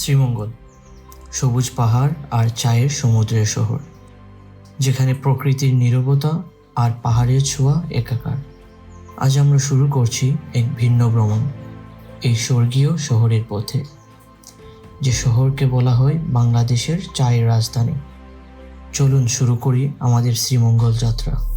শ্রীমঙ্গল, সবুজ পাহাড় আর চায়ের সমুদ্রের শহর, যেখানে প্রকৃতির নীরবতা আর পাহাড়ের ছোঁয়া একাকার। আজ আমরা শুরু করছি এক ভিন্ন ভ্রমণ, এই স্বর্গীয় শহরের পথে, যে শহরকে বলা হয় বাংলাদেশের চায়ের রাজধানী। চলুন শুরু করি আমাদের শ্রীমঙ্গল যাত্রা।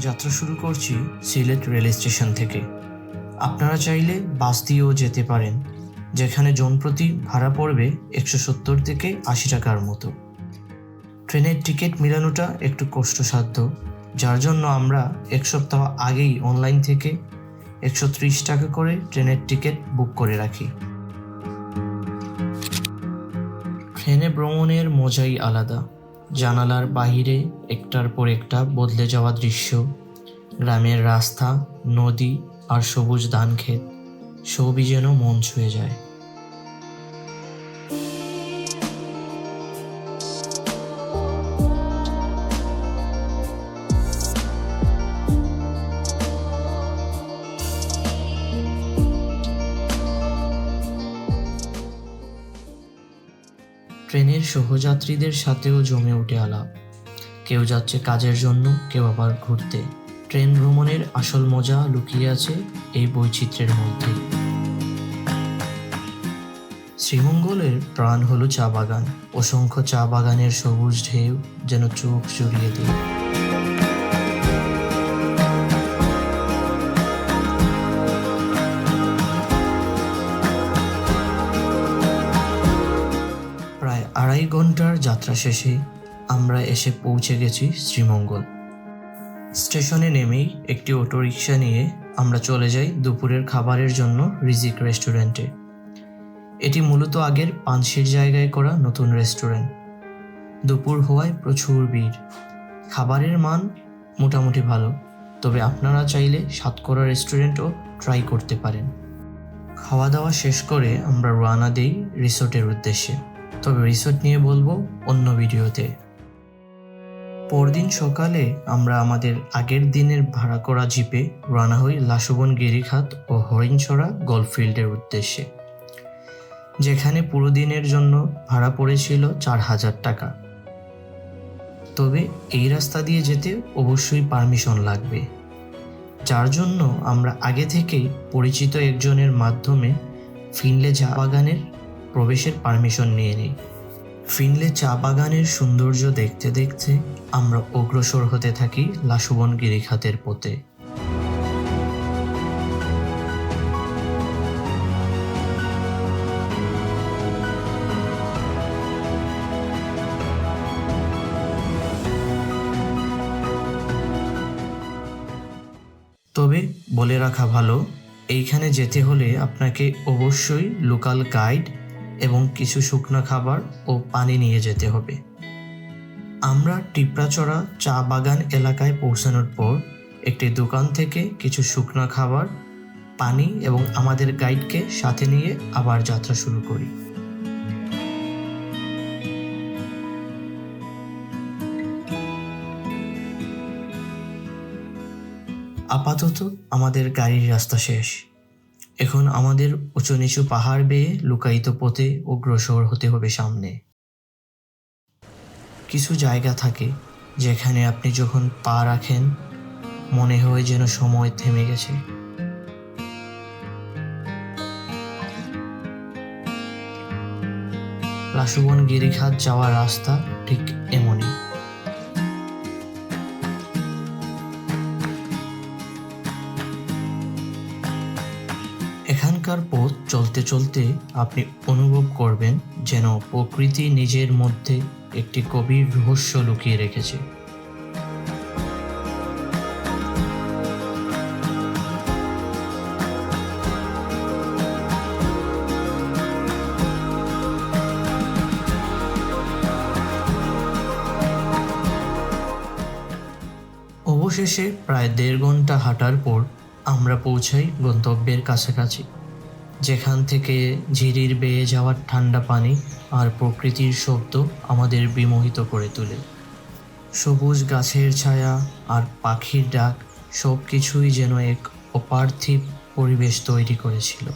যাত্রা শুরু করছি সিলেট রেল স্টেশন থেকে। আপনারা চাইলে বাস দিয়েও যেতে পারেন, যেখানে জনপ্রতি ভাড়া পড়বে একশো সত্তর থেকে আশি টাকার মতো। ট্রেনের টিকিট মেলানোটা একটু কষ্টসাধ্য, যার জন্য আমরা এক সপ্তাহ আগেই অনলাইন থেকে একশো ত্রিশ টাকা করে ট্রেনের টিকিট বুক করে রাখি। ট্রেনে ভ্রমণের মজাই আলাদা। জানালার বাহিরে একটার পর একটা বদলে যাওয়া দৃশ্য। গ্রামের রাস্তা, নদী আর সবুজ ধান ক্ষেত সবই যেন মন ছুঁয়ে যায়। ট্রেনের সহযাত্রীদের সাথেও জমে উঠে আলাপ। কেউ যাচ্ছে কাজের জন্য, কেউ আবার ঘুরতে। ট্রেন ভ্রমণের আসল মজা লুকিয়ে আছে এই বৈচিত্র্যের মধ্যে। শ্রীমঙ্গলের প্রাণ হলো চা বাগান। অসংখ্য চা বাগানের সবুজ ঢেউ যেন চোখ জড়িয়ে দেয়। আড়াই ঘণ্টার যাত্রা শেষে আমরা এসে পৌঁছে গেছি শ্রীমঙ্গল। স্টেশনে নেমেই একটি অটোরিকশা নিয়ে আমরা চলে যাই দুপুরের খাবারের জন্য রিজিক রেস্টুরেন্টে। এটি মূলত আগের পানসির জায়গায় করা নতুন রেস্টুরেন্ট। দুপুর হওয়ায় প্রচুর ভিড়। খাবারের মান মোটামুটি ভালো, তবে আপনারা চাইলে সাতকরা রেস্টুরেন্টও ট্রাই করতে পারেন। খাওয়া দাওয়া শেষ করে আমরা রওনা দিই রিসোর্টের উদ্দেশ্যে। তবে রিসোর্ট নিয়ে বলব অন্য ভিডিওতে। পরদিন সকালে আমরা আমাদের আগের দিনের ভাড়া করা জিপে রানা হই লাশবন, গিরিখাত ও হরিণছড়া গল্ফ ফিল্ডের উদ্দেশ্যে। যেখানে পুরো দিনের জন্য ভাড়া পড়েছিল চার হাজার টাকা। তবে এই রাস্তা দিয়ে যেতে অবশ্যই পারমিশন লাগবে। যার জন্য আমরা আগে থেকেই পরিচিত একজনের মাধ্যমে ফিনলে চা বাগানের প্রবেশের পারমিশন নিয়ে নিই। ফিনলে চা বাগানের সৌন্দর্য দেখতে দেখতে আমরা অগ্রসর হতে থাকি লাশুবন গিরিখাতের পথে। তবে বলে রাখা ভালো, এইখানে যেতে হলে আপনাকে অবশ্যই লোকাল গাইড এবং কিছু শুকনো খাবার ও পানি নিয়ে যেতে হবে। আমরা টিপড়াচড়া চা বাগান এলাকায় পৌঁছানোর পর একটি দোকান থেকে কিছু শুকনো খাবার, পানি এবং আমাদের গাইডকে সাথে নিয়ে আবার যাত্রা শুরু করি। আপাতত আমাদের গাড়ির রাস্তা শেষ। এখন আমাদের উঁচু নিচু পাহাড় বেয়ে লুকায়িত পথে অগ্রসর হতে হবে সামনে। কিছু জায়গা থাকে যেখানে আপনি যখন পা রাখেন, মনে হয় যেন সময় থেমে গেছে। লাশুবন গিরিখাত যাওয়ার রাস্তা ঠিক এমনই। এখানকার পথ চলতে চলতে আপনি অনুভব করবেন যেন প্রকৃতি নিজের মধ্যে একটি কবির রহস্য লুকিয়ে রেখেছে। অবশেষে প্রায় দেড় ঘণ্টা হাঁটার পর আমরা পৌঁছাই গন্তব্যের কাছাকাছি। যেখান থেকে ঝিরির বেয়ে যাওয়ার ঠান্ডা পানি আর প্রকৃতির শব্দ আমাদের বিমোহিত করে তোলে। সবুজ গাছের ছায়া আর পাখির ডাক সব কিছুই যেন এক অপার্থিব পরিবেশ তৈরি করেছিল।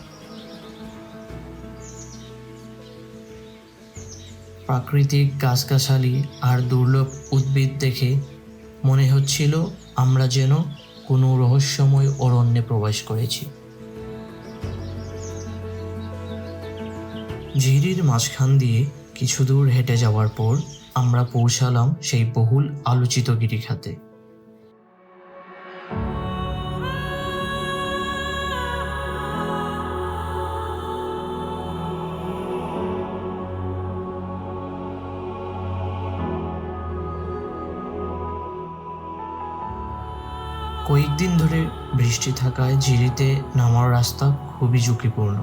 প্রাকৃতিক গাছগাছালি আর দুর্লভ উদ্ভিদ দেখে মনে হচ্ছিল আমরা যেন কোনো রহস্যময় অরণ্যে প্রবেশ করেছি। ঝিরির মাঝখান দিয়ে কিছু দূর হেঁটে যাওয়ার পর আমরা পৌঁছালাম সেই বহুল আলোচিত গিরিখাতে। কয়েকদিন ধরে বৃষ্টি থাকায় ঝিরিতে নামার রাস্তা খুবই ঝুঁকিপূর্ণ।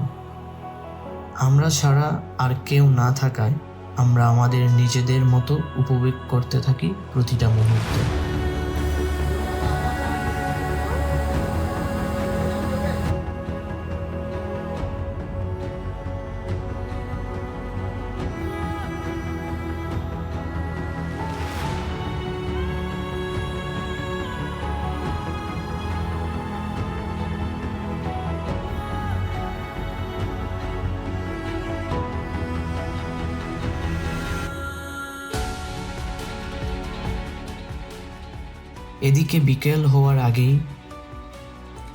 আমরা ছাড়া আর কেউ না থাকায় আমরা আমাদের নিজেদের মতো উপভোগ করতে থাকি প্রতিটা মুহূর্ত। এদিকে বিকেল হওয়ার আগেই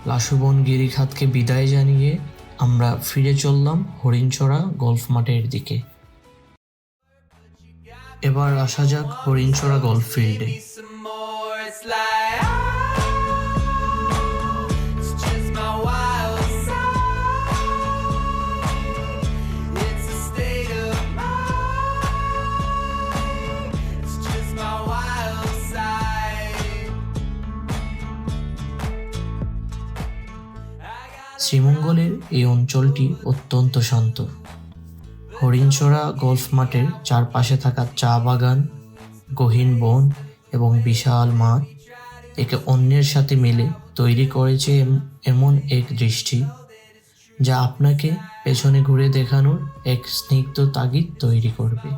লাশুবন গিরিখাতকে বিদায় জানিয়ে আমরা ফিরে চললাম হরিণচড়া গল্ফ মাঠের দিকে। এবার আসা যাক হরিণচড়া গল্ফ ফিল্ডে। শ্রীমঙ্গলের এই অঞ্চলটি অত্যন্ত শান্ত। হরিণচড়া গলফ মাঠের চারপাশে থাকা চা বাগান, গহীন বন এবং বিশাল মাঠ একে অন্যের সাথে মিলে তৈরি করেছে এম- এমন এক দৃষ্টি, যা আপনাকে পেছনে ঘুরে দেখানোর এক স্নিগ্ধ তাগিদ তৈরি করবে।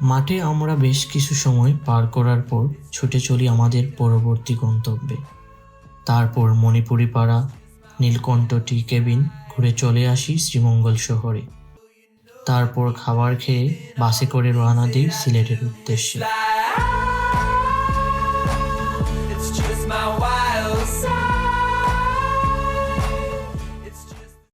মাঠে আমরা বেশ কিছু সময় পার করার পর ছুটে চলি আমাদের পরবর্তী গন্তব্যে। তারপর মণিপুরি পাড়া নীলকণ্ঠ টি কেবিন ঘুরে চলে আসি শ্রীমঙ্গল শহরে। তারপর খাবার খেয়ে বাসে করে রওনা দিই সিলেটের উদ্দেশ্যে।